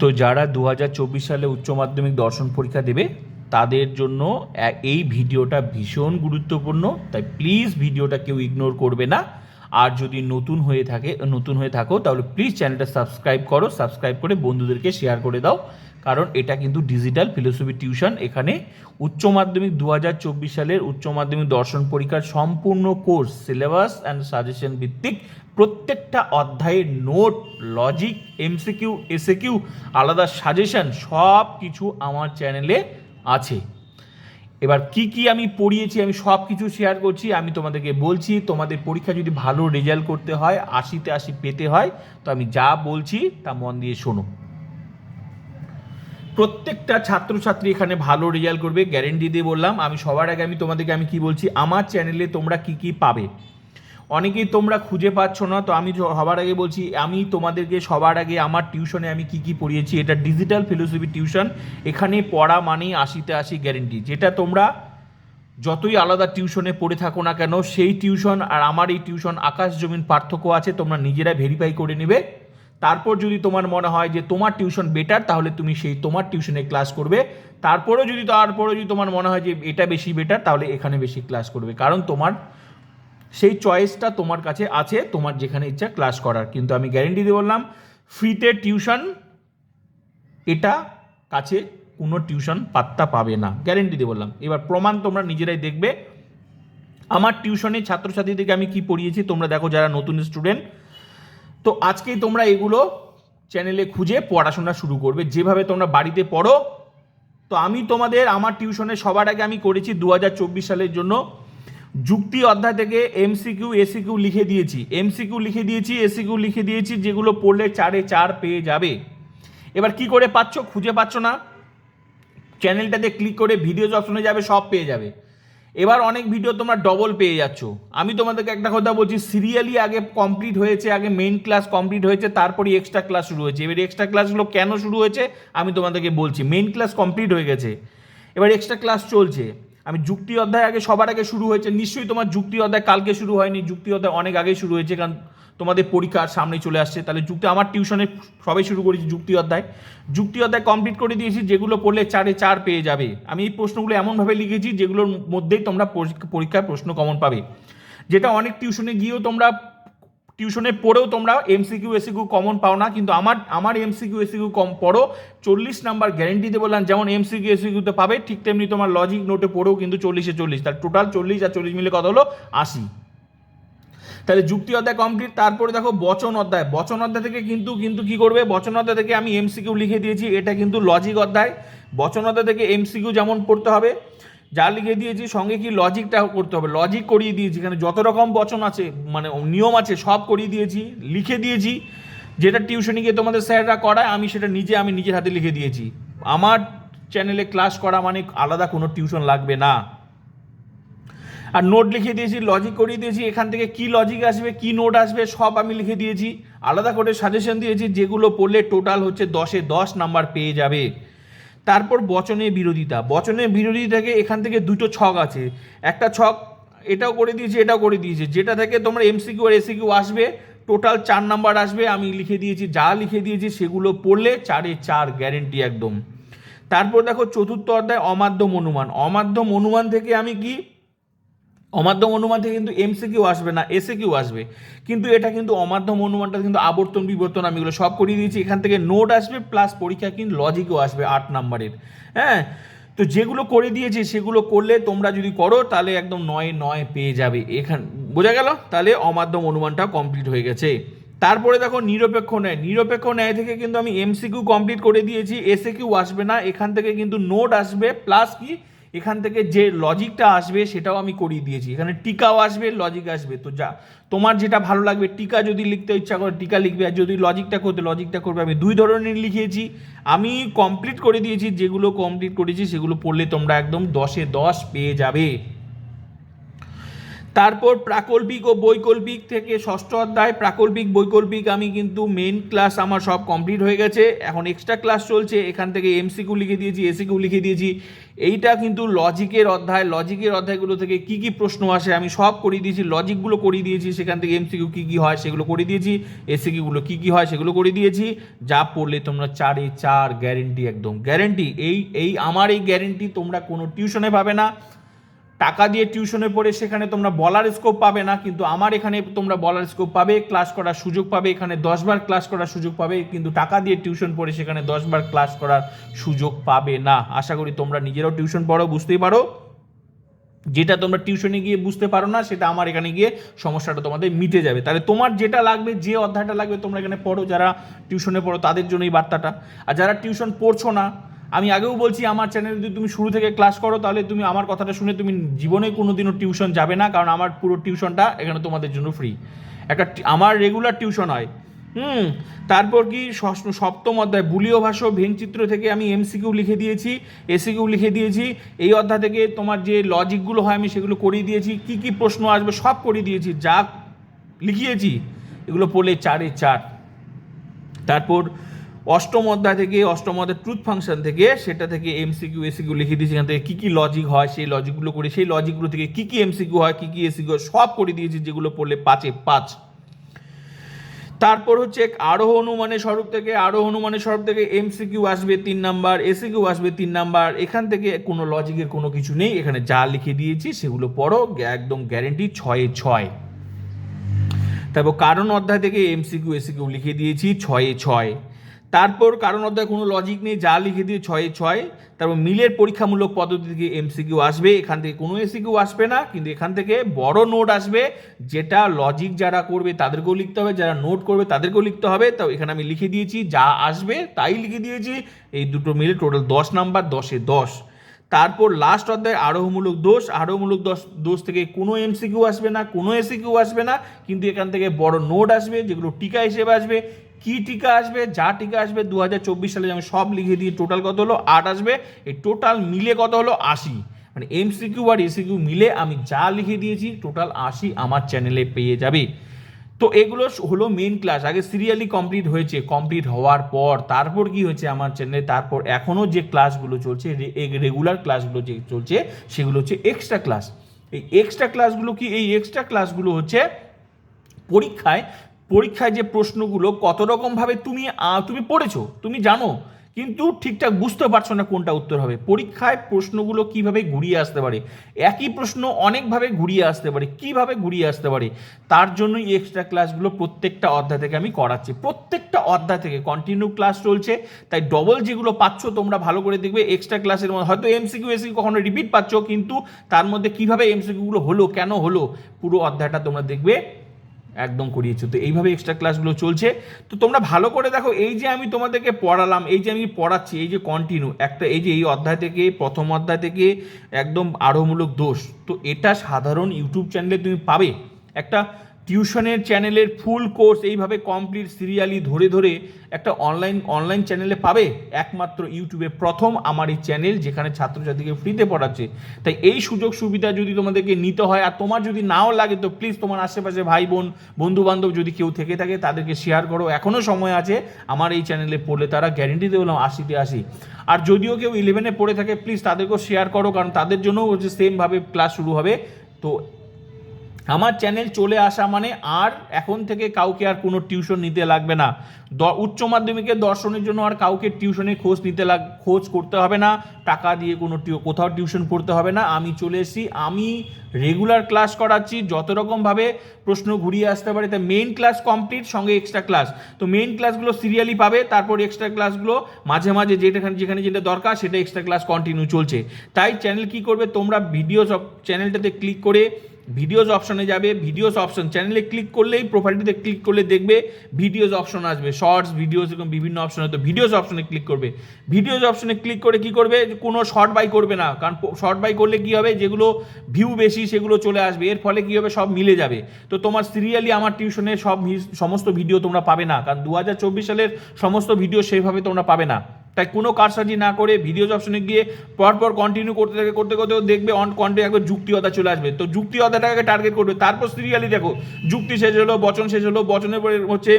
তো যারা দু হাজার চব্বিশ সালে উচ্চ মাধ্যমিক দর্শন পরীক্ষা দেবে, তাদের জন্য এই ভিডিওটা ভীষণ গুরুত্বপূর্ণ। তাই প্লিজ ভিডিওটা কেউ ইগনোর করবে না। আর যদি নতুন হয়ে থাকে, নতুন হয়ে থাকো, তাহলে প্লিজ চ্যানেলটা সাবস্ক্রাইব করো সাবস্ক্রাইব করে বন্ধুদেরকে শেয়ার করে দাও। কারণ এটা কিন্তু ডিজিটাল ফিলোসফি টিউশন এখানে উচ্চ মাধ্যমিক দু হাজার চব্বিশ সালের উচ্চ মাধ্যমিক দর্শন পরীক্ষার সম্পূর্ণ কোর্স সিলেবাস অ্যান্ড সাজেশন ভিত্তিক প্রত্যেকটা অধ্যায়ের নোট লজিক এমসিকিউ এসএকিউ আলাদা সাজেশন সব কিছু আমার চ্যানেলে আছে। এবার কি কি আমি পড়িয়েছি, আমি সব কিছু শেয়ার করছি, আমি তোমাদেরকে বলছি, তোমাদের পরীক্ষা যদি ভালো রেজাল্ট করতে হয়, আশিতে আশি পেতে হয়, তো আমি যা বলছি তা মন দিয়ে শোনো। প্রত্যেকটা ছাত্রছাত্রী এখানে ভালো রেজাল্ট করবে গ্যারেন্টি দিয়ে বললাম, আমি সবার আগে আমি তোমাদেরকে আমি কি বলছি, আমার চ্যানেলে তোমরা কি কি পাবে? অনেকেই তোমরা খুঁজে পাচ্ছ না, তো আমি সবার আগে বলছি, আমি তোমাদেরকে সবার আগে আমার টিউশনে আমি কি কি পড়িয়েছি, এটা ডিজিটাল ফিলোসফি টিউশন, এখানে পড়া মানেই আশিতে আশি গ্যারেন্টি যেটা তোমরা যতই আলাদা টিউশনে পড়ে থাকো না কেন, সেই টিউশন আর আমার এই টিউশন আকাশ জমিন পার্থক্য আছে, তোমরা নিজেরা ভেরিফাই করে নেবে। তারপর যদি তোমার মনে হয় যে তোমার টিউশন বেটার তাহলে তুমি সেই তোমার টিউশনে ক্লাস করবে। তারপরেও যদি তারপরেও যদি তোমার মনে হয় যে এটা বেশি বেটার তাহলে এখানে বেশি ক্লাস করবে, কারণ তোমার সেই চয়েসটা তোমার কাছে আছে, তোমার যেখানে ইচ্ছা ক্লাস করার। কিন্তু আমি গ্যারেন্টি দিয়ে বললাম ফ্রিতে টিউশন এটা কাছে কোনো টিউশন পাত্তা পাবে না। গ্যারেন্টি দিয়ে বললাম। এবার প্রমাণ তোমরা নিজেরাই দেখবে। আমার টিউশনে ছাত্রছাত্রীদেরকে আমি কি পড়িয়েছি, তোমরা দেখো যারা নতুন স্টুডেন্ট তো আজকেই তোমরা এগুলো চ্যানেলে খুঁজে পড়াশোনা শুরু করবে। যেভাবে তোমরা বাড়িতে পড়ো, তো আমি তোমাদের, আমার টিউশনে সবার আগে আমি করেছি দু হাজার চব্বিশ সালের জন্য যুক্তি অধ্যায় থেকে এমসিকিউ এসিকিউ লিখে দিয়েছি। এমসিকিউ লিখে দিয়েছি এসিকিউ লিখে দিয়েছি, যেগুলো পড়লে চারে চার পেয়ে যাবে। এবার কি করে পাচ্ছ? খুঁজে পাচ্ছ না? চ্যানেলটাতে ক্লিক করে ভিডিওজ অপশনে যাবে, সব পেয়ে যাবে। এবার অনেক ভিডিও তোমরা ডবল পেয়ে যাচ্ছ। আমি তোমাদেরকে একটা কথা বলছি সিরিয়ালি আগে কমপ্লিট হয়েছে, আগে মেইন ক্লাস কমপ্লিট হয়েছে তারপরে এক্সট্রা ক্লাস শুরু হয়েছে। এবার এক্সট্রা ক্লাসগুলো কেন শুরু হয়েছে? আমি তোমাদেরকে বলছি মেইন ক্লাস কমপ্লিট হয়ে গেছে। এবার এক্সট্রা ক্লাস চলছে। আমি যুক্তি অধ্যায় আগে, সবার আগে শুরু হয়েছে। নিশ্চয়ই তোমার যুক্তি অধ্যায় কালকে শুরু হয়নি। যুক্তি অধ্যায় অনেক আগে শুরু হয়েছে, কারণ তোমাদের পরীক্ষার সামনে চলে আসছে। তাহলে যুক্তি, আমার টিউশনে সবাই শুরু করেছি যুক্তি অধ্যায়। যুক্তি অধ্যায় কমপ্লিট করে দিয়েছি, যেগুলো পড়লে চারে চার পেয়ে যাবে। আমি এই প্রশ্নগুলো এমনভাবে লিখেছি, যেগুলোর মধ্যেই তোমরা পরীক্ষা- পরীক্ষায় প্রশ্ন কমন পাবে। যেটা অনেক টিউশনে গিয়েও তোমরা টিউশনে পড়েও তোমরা এমসিকিউ এসিকিউ কমন পাও না, কিন্তু আমার আমার এমসিকিউ এসিকিউ কম পড়ো। চল্লিশ নাম্বার গ্যারেন্টিতে বললাম যেমন এমসিকিউ এসিকিউতে পাবে, ঠিক তেমনি তোমার লজিক নোটে পড়েও কিন্তু চল্লিশে চল্লিশ। তার টোটাল চল্লিশ আর চল্লিশ মিলে কত হলো? আশি। তাহলে যুক্তি অধ্যায় কমপ্লিট তারপরে দেখো বচন অধ্যায়। বচন অধ্যায় থেকে কিন্তু কিন্তু কি করবে? বচন অধ্যায় থেকে আমি এমসিকিউ লিখে দিয়েছি, এটা কিন্তু লজিক অধ্যায়। বচন অধ্যায় থেকে এমসিকিউ যেমন পড়তে হবে যা লিখে দিয়েছি, সঙ্গে কি লজিকটা করতে হবে? লজিক করিয়ে দিয়েছি এখানে যত রকম বচন আছে মানে নিয়ম আছে, সব করিয়ে দিয়েছি, লিখে দিয়েছি। যেটা টিউশনি গিয়ে তোমাদের স্যাররা করায়, আমি সেটা নিজে, আমি নিজের হাতে লিখে দিয়েছি। আমার চ্যানেলে ক্লাস করা মানে আলাদা কোনো টিউশন লাগবে না। আর নোট লিখে দিয়েছি লজিক করিয়ে দিয়েছি, এখান থেকে কি লজিক আসবে, কি নোট আসবে, সব আমি লিখে দিয়েছি। আলাদা করে সাজেশন দিয়েছি, যেগুলো পড়লে টোটাল হচ্ছে দশে দশ নাম্বার পেয়ে যাবে। তারপর বচনের বিরোধিতা। বচনের বিরোধিতাকে এখান থেকে দুটো ছক আছে। একটা ছক এটাও করে দিয়েছে, এটাও করে দিয়েছে। যেটা থেকে তোমরা এমসিকিউ আর এসিকিউ আসবে টোটাল চার নাম্বার আসবে। আমি লিখে দিয়েছি, যা লিখে দিয়েছি সেগুলো পড়লে চারে চার গ্যারেন্টি একদম। তারপর দেখো চতুর্থ অধ্যায় অমাধ্যম অনুমান। অমাধ্যম অনুমান থেকে আমি কি অমাধ্যম অনুমান থেকে কিন্তু এমসিকিউ আসবে না এসে কিউ আসবে। কিন্তু এটা কিন্তু অমাধ্যম অনুমানটা কিন্তু আবর্তন, বিবর্তন, আমি এগুলো সব করিয়ে দিয়েছি। এখান থেকে নোট আসবে প্লাস পরীক্ষা কিন্তু লজিকও আসবে আট নাম্বারের। হ্যাঁ? তো যেগুলো করে দিয়েছি, সেগুলো করলে তোমরা যদি করো, তাহলে একদম নয় নয় পেয়ে যাবে। এখান, বোঝা গেল? তাহলে অমাধ্যম অনুমানটা কমপ্লিট হয়ে গেছে। তারপরে দেখো নিরপেক্ষ ন্যায়। নিরপেক্ষ ন্যায় থেকে কিন্তু আমি এমসিকিউ কমপ্লিট করে দিয়েছি এসে কিউ আসবে না। এখান থেকে কিন্তু নোট আসবে প্লাস কি? এখান থেকে যে লজিকটা আসবে সেটাও আমি করিয়ে দিয়েছি। এখানে টিকাও আসবে লজিক আসবে। তো যা, তোমার যেটা ভালো লাগবে, টিকা যদি লিখতে ইচ্ছা করে, টিকা লিখবে। আর যদি লজিকটা করতে লজিকটা করবে, আমি দুই ধরনের লিখিয়েছি। আমি কমপ্লিট করে দিয়েছি, যেগুলো কমপ্লিট করেছি, সেগুলো পড়লে তোমরা একদম দশে দশ পেয়ে যাবে। তারপর প্রাকল্পিক ও বৈকল্পিক থেকে ষষ্ঠ অধ্যায়, প্রাকল্পিক, বৈকল্পিক আমি কিন্তু মেন ক্লাস আমার সব কমপ্লিট হয়ে গেছে। এখন এক্সট্রা ক্লাস চলছে, এখান থেকে এমসিকিউ লিখে দিয়েছি এসিকিউ লিখে দিয়েছি। এইটা কিন্তু লজিকের অধ্যায় লজিকের অধ্যায়গুলো থেকে কি কি প্রশ্ন আসে আমি সব করিয়ে দিয়েছি লজিকগুলো করিয়ে দিয়েছি, সেখান থেকে এমসিকিউ কী কী হয় সেগুলো করে দিয়েছি এসিকিউগুলো কী কী হয় সেগুলো করে দিয়েছি। যা পড়লে তোমরা চারে চার গ্যারেন্টি একদম গ্যারেন্টি এই এই, আমার এই গ্যারেন্টি তোমরা কোনো টিউশনে পাবে না। টাকা দিয়ে টিউশনে পড়ে সেখানে তোমরা বলার স্কোপ পাবে না, কিন্তু আমার এখানে তোমরা বলার স্কোপ পাবে ক্লাস করার সুযোগ পাবে, এখানে দশবার ক্লাস করার সুযোগ পাবে, কিন্তু টাকা দিয়ে টিউশন পড়ে সেখানে দশবার ক্লাস করার সুযোগ পাবে না। আশা করি তোমরা নিজেরাও টিউশন পড়ো, বুঝতেই পারো। যেটা তোমরা টিউশনে গিয়ে বুঝতে পারো না, সেটা আমার এখানে গিয়ে সমস্যাটা তোমাদের মিটে যাবে। তাহলে তোমার যেটা লাগবে, যে অধ্যায়টা লাগবে তোমরা এখানে পড়ো, যারা টিউশনে পড়ো তাদের জন্য এই বার্তাটা। আর যারা টিউশন পড়ছো না আমি আগেও বলছি, আমার চ্যানেলে যদি তুমি শুরু থেকে ক্লাস করো, তাহলে তুমি আমার কথাটা শুনে তুমি জীবনে কোনো দিনও টিউশন যাবে না, কারণ আমার পুরো টিউশনটা এখানে তোমাদের জন্য ফ্রি একটা আমার রেগুলার টিউশন হয়। হুম, তারপর কি সপ্তম অধ্যায় বুলীয় ভাষা ভেনচিত্র থেকে আমি এমসিকিউ লিখে দিয়েছি এসিকিউ লিখে দিয়েছি। এই অধ্যায় থেকে তোমার যে লজিকগুলো হয়, আমি সেগুলো করিয়ে দিয়েছি। কি কি প্রশ্ন আসবে সব করিয়ে দিয়েছি। যা লিখিয়েছি, এগুলো পড়লে চারে চার। তারপর অষ্টম অধ্যায় থেকে অষ্টম অধ্যায় ট্রুথ ফাংশন থেকে সেটা থেকে এমসিকিউ এসিকিউ লিখে দিয়েছি। এখান থেকে কী কী লজিক হয়, সেই লজিকগুলো করে, সেই লজিকগুলো থেকে কী কী এমসিকিউ হয়, কী কী এসিকিউ হয়, সব করে দিয়েছি যেগুলো পড়লে পাঁচে পাঁচ। তারপর হচ্ছে আরোহ অনুমানের স্বরূপ থেকে, আরোহ অনুমানের স্বরূপ থেকে এমসিকিউ আসবে তিন নাম্বার এসিকিউ আসবে তিন নাম্বার। এখান থেকে কোনো লজিকের কোনো কিছু নেই। এখানে যা লিখে দিয়েছি সেগুলো পড়ো একদম গ্যারেন্টি ছয়ে ছয়। তারপর কারণ অধ্যায় থেকে এমসিকিউ এসিকিউ লিখে দিয়েছি ছয়ে ছয়। তারপর কারণ অধ্যায় কোনো লজিক নেই, যা লিখে দিয়ে ছয়ে ছয়। তারপর মিলের পরীক্ষামূলক পদ্ধতি থেকে এমসিকিউ আসবে, এখান থেকে কোনো এসিকিউ আসবে না, কিন্তু এখান থেকে বড় নোট আসবে, যেটা লজিক যারা করবে তাদেরকেও লিখতে হবে, যারা নোট করবে তাদেরকেও লিখতে হবে। তো এখানে আমি লিখে দিয়েছি, যা আসবে তাই লিখে দিয়েছি। এই দুটো মিলে টোটাল দশ নাম্বার দশে দশ। তারপর লাস্ট অধ্যায়, আরোহমূলক দোষ। আরোহমূলক দোষ দোষ থেকে কোনো এমসিকিউ আসবে না, কোনো এসিকিউ আসবে না, কিন্তু এখান থেকে বড় নোট আসবে, যেগুলো টিকা হিসেবে আসবে। কি টিকা আসবে, যা টিকা আসবে দু হাজার চব্বিশ সালে আমি সব লিখে দিয়ে টোটাল কত হলো? আট আসবে। এই টোটাল মিলে কত হলো? আশি। মানে এমসিকিউ আর এসিকিউ মিলে আমি যা লিখে দিয়েছি টোটাল আশি আমার চ্যানেলে পেয়ে যাবে। তো এগুলো হলো মেন ক্লাস আগে সিরিয়ালি কমপ্লিট হয়েছে। কমপ্লিট হওয়ার পর, তারপর কি হয়েছে আমার চ্যানেলে তারপর এখনও যে ক্লাসগুলো চলছে রেগুলার ক্লাসগুলো যে চলছে, সেগুলো হচ্ছে এক্সট্রা ক্লাস এই এক্সট্রা ক্লাসগুলো কি? এই এক্সট্রা ক্লাসগুলো হচ্ছে পরীক্ষায় পরীক্ষায় যে প্রশ্নগুলো কত রকমভাবে তুমি তুমি পড়েছো, তুমি জানো, কিন্তু ঠিকঠাক বুঝতে পারছ না কোনটা উত্তর হবে। পরীক্ষায় প্রশ্নগুলো কীভাবে ঘুরিয়ে আসতে পারে? একই প্রশ্ন অনেকভাবে ঘুরিয়ে আসতে পারে। কীভাবে ঘুরিয়ে আসতে পারে? তার জন্যই এক্সট্রা ক্লাসগুলো প্রত্যেকটা অধ্যায় থেকে আমি করাচ্ছি। প্রত্যেকটা অধ্যায় থেকে কন্টিনিউ ক্লাস চলছে, তাই ডবল যেগুলো পাচ্ছ তোমরা ভালো করে দেখবে। এক্সট্রা ক্লাসের মধ্যে হয়তো এমসিকিউ এসি কখনো রিপিট পাচ্ছ, কিন্তু তার মধ্যে কীভাবে এমসিকিউগুলো হলো, কেন হলো, পুরো অধ্যায়টা তোমরা দেখবে। একদম করিয়েছো। তো এইভাবে এক্সট্রা ক্লাসগুলো চলছে। তো তোমরা ভালো করে দেখো, এই যে আমি তোমাদেরকে পড়ালাম, এই যে আমি পড়াচ্ছি, এই যে কন্টিনিউ একটা এই যে এই অধ্যায় থেকে, প্রথম অধ্যায় থেকে একদম আরোমূলক দোষ। তো এটা সাধারণ ইউটিউব চ্যানেলে তুমি পাবে। একটা টিউশনের চ্যানেলের ফুল কোর্স এইভাবে কমপ্লিট সিরিয়ালি ধরে ধরে একটা অনলাইন অনলাইন চ্যানেলে পাবে। একমাত্র ইউটিউবে প্রথম আমার এই চ্যানেল যেখানে ছাত্রছাত্রীকে ফ্রিতে পড়াচ্ছে। তাই এই সুযোগ সুবিধা যদি তোমাদেরকে নিতে হয় আর তোমার যদি নাও লাগে, তো প্লিজ তোমার আশেপাশে ভাই, বোন বন্ধু বান্ধব যদি কেউ থেকে থাকে, তাদেরকে শেয়ার করো। এখনও সময় আছে আমার এই চ্যানেলে পড়লে তারা গ্যারেন্টি দেবলাম আশিতে আসি আর যদিও কেউ ইলেভেনে পড়ে থাকে প্লিজ তাদেরকেও শেয়ার করো, কারণ তাদের জন্যও হচ্ছে সেমভাবে ক্লাস শুরু হবে। তো আমার চ্যানেল চলে আসা মানে আর এখন থেকে কাউকে আর কোনো টিউশন নিতে লাগবে না। দ- উচ্চ মাধ্যমিকে দর্শনের জন্য আর কাউকে টিউশনের খোঁজ নিতে লাগ, খোঁজ করতে হবে না। টাকা দিয়ে কোনো কোথাও টিউশন পড়তে হবে না। আমি চলে এসেছি। আমি রেগুলার ক্লাস করাচ্ছি। যত রকমভাবে প্রশ্ন ঘুরিয়ে আসতে পারে, তা মেইন ক্লাস কমপ্লিট সঙ্গে এক্সট্রা ক্লাস তো মেইন ক্লাসগুলো সিরিয়ালি পাবে, তারপর এক্সট্রা ক্লাসগুলো মাঝে মাঝে যেটাখানে, যেখানে যেটা দরকার, সেটা এক্সট্রা ক্লাস কন্টিনিউ চলছে। তাই চ্যানেল কি করবে? তোমরা ভিডিওস চ্যানেলটাতে ক্লিক করে ভিডিওস অপশনে যাবে ভিডিওস অপশন চ্যানেলে ক্লিক করলেই প্রোফাইলটিতে ক্লিক করলে দেখবে ভিডিওস অপশন আসবে শর্টস ভিডিওস এরকম বিভিন্ন অপশন তো ভিডিওস অপশনে ক্লিক করবে। ভিডিওস অপশনে ক্লিক করে কি করবে? কোনো শর্ট বাই করবে না। কারণ শর্ট বাই করলে কি হবে? যেগুলো ভিউ বেশি সেগুলো চলে আসবে। এর ফলে কি হবে? সব মিলে যাবে। তো তোমার সিরিয়ালি আমার টিউশনে সব সমস্ত ভিডিও তোমরা পাবে না। কারণ দু হাজার চব্বিশ সালের সমস্ত ভিডিও সেইভাবে তোমরা পাবে না। তাই কোনো কারসাজি না করে ভিডিওজ অপশনে গিয়ে পরপর কন্টিনিউ করতে থাকে, করতে করতে দেখবে অন কন্টে একবার যুক্তিকতা চলে আসবে। তো যুক্তিকতাটাকে টার্গেট করবে। তারপর সিরিয়ালি দেখো, যুক্তি শেষ হলো, বচন শেষ হলো, বচনের পরে হচ্ছে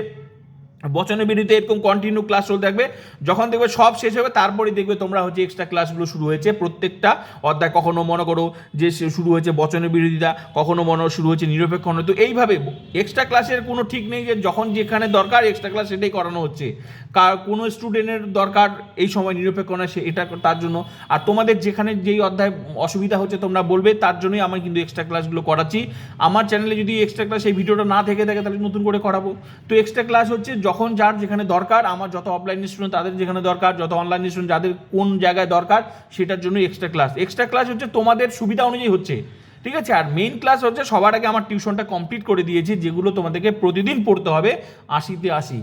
বচনের বিরুদ্ধে এরকম কন্টিনিউ ক্লাস চলতে থাকবে। যখন দেখবে সব শেষ হবে তারপরে দেখবে তোমরা হচ্ছে এক্সট্রা ক্লাসগুলো শুরু হয়েছে। প্রত্যেকটা অধ্যায় কখনো মনে করো যে শুরু হয়েছে বচনের বিরোধিতা, কখনো মনে শুরু হয়েছে নিরপেক্ষ তো এইভাবে এক্সট্রা ক্লাসের কোনো ঠিক নেই যে যখন যেখানে দরকার এক্সট্রা ক্লাস সেটাই করানো হচ্ছে। কার কোনো স্টুডেন্টের দরকার এই সময় নিরপেক্ষ নয় সে এটা তার জন্য। আর তোমাদের যেখানে যেই অধ্যায় অসুবিধা হচ্ছে তোমরা বলবে, তার জন্যই আমি কিন্তু এক্সট্রা ক্লাসগুলো করাচ্ছি। আমার চ্যানেলে যদি এক্সট্রা ক্লাস এই ভিডিওটা না থেকে থাকে, তাহলে নতুন করে করাবো। তো এক্সট্রা ক্লাস হচ্ছে যখন যার যেখানে দরকার, আমার যত অফলাইন স্টুডেন্ট তাদের যেখানে দরকার, যত অনলাইন স্টুডেন্ট যাদের কোন জায়গায় দরকার, সেটার জন্য এক্সট্রা ক্লাস এক্সট্রা ক্লাস হচ্ছে তোমাদের সুবিধা অনুযায়ী হচ্ছে। ঠিক আছে? আর মেইন ক্লাস হচ্ছে সবার আগে আমার টিউশনটা কমপ্লিট করে দিয়েছি, যেগুলো তোমাদেরকে প্রতিদিন পড়তে হবে আশিতে আশি।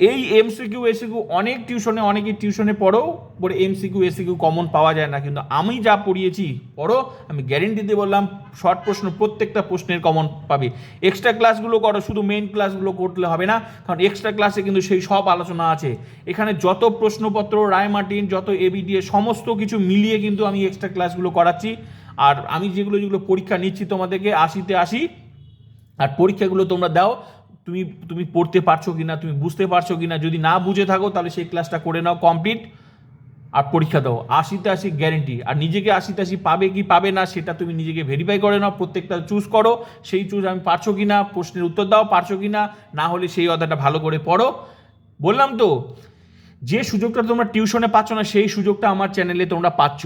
এই এমসিকিউ এসিকিউ অনেক টিউশনে অনেকে টিউশনে পড়ো পরে এমসিকিউ এসিকিউ কমন পাওয়া যায় না। কিন্তু আমি যা পড়িয়েছি, পড়ো, আমি গ্যারেন্টি দিয়ে বললাম শর্ট প্রশ্ন, প্রত্যেকটা প্রশ্নের কমন পাবে। এক্সট্রা ক্লাসগুলো করো, শুধু মেন ক্লাসগুলো করলে হবে না, কারণ এক্সট্রা ক্লাসে কিন্তু সেই সব আলোচনা আছে। এখানে যত প্রশ্নপত্র রায় মার্টিন যত এবিডিএ সমস্ত কিছু মিলিয়ে কিন্তু আমি এক্সট্রা ক্লাসগুলো করাচ্ছি। আর আমি যেগুলো যেগুলো পরীক্ষা নিচ্ছি তোমাদেরকে, আশিতে আসি আর পরীক্ষাগুলো তোমরা দাও। তুমি তুমি পড়তে পারছ কি না তুমি বুঝতে পারছ কি না যদি না বুঝে থাকো, তাহলে সেই ক্লাসটা করে নাও কমপ্লিট আর পরীক্ষা দাও। আশিতে আশি গ্যারেন্টি আর নিজেকে আশিতে আশি পাবে কি পাবে না, সেটা তুমি নিজেকে ভেরিফাই করে নাও, প্রত্যেকটা চুজ করো, সেই চুজ আমি পারছ কি না প্রশ্নের উত্তর দাও, পারছ কি না না হলে সেই অধ্যায়টা ভালো করে পড়ো। বললাম তো, যে সুযোগটা তোমরা টিউশনে পাচ্ছ না, সেই সুযোগটা আমার চ্যানেলে তোমরা পাচ্ছ।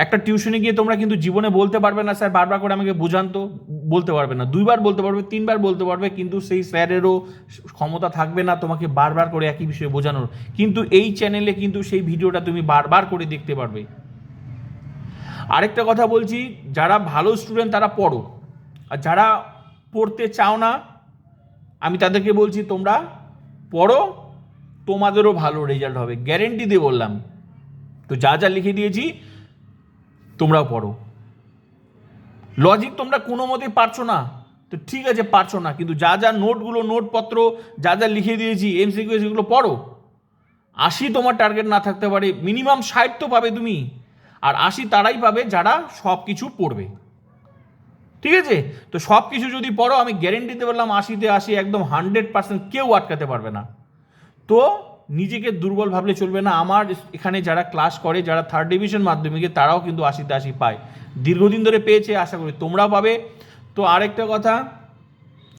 একটা টিউশনে গিয়ে তোমরা কিন্তু জীবনে বলতে পারবে না, স্যার, বারবার করে আমাকে বোঝান তো, বলতে পারবে না। দুইবার বলতে পারবে, তিনবার বলতে পারবে, কিন্তু সেই স্যারেরও ক্ষমতা থাকবে না তোমাকে বারবার করে একই বিষয়ে বোঝানোর। কিন্তু এই চ্যানেলে কিন্তু সেই ভিডিওটা তুমি বারবার করে দেখতে পারবে। আরেকটা কথা বলছি, যারা ভালো স্টুডেন্ট তারা পড়ো। আর যারা পড়তে চাও না, আমি তাদেরকে বলছি, তোমরা পড়ো, তোমাদেরও ভালো রেজাল্ট হবে। গ্যারেন্টি দিয়ে বললাম। তো যা যা লিখে দিয়েছি তোমরাও পড়ো। লজিক তোমরা কোনো মতেই পারছ না। তো ঠিক আছে, পারছ না, কিন্তু যা যা নোটগুলো, নোটপত্র, যা যা লিখে দিয়েছি এমসিকিউ সেগুলো পড়ো। আশি তোমার টার্গেট না থাকতে পারে মিনিমাম ষাট তো পাবে তুমি। আর আশি তারাই পাবে যারা সব কিছু পড়বে। ঠিক আছে? তো সব কিছু যদি পড়ো, আমি গ্যারেন্টি দিতে পারলাম আশিতে আশি একদম হান্ড্রেড পার্সেন্ট কেউ আটকাতে পারবে না। তো নিজেকে দুর্বল ভাবলে চলবে না। আমার এখানে যারা ক্লাস করে, যারা থার্ড ডিভিশন মাধ্যমিকে, তারাও কিন্তু আশিতে আশি পায়। দীর্ঘদিন ধরে পেয়েছে, আশা করি তোমরা পাবে। তো আরেকটা কথা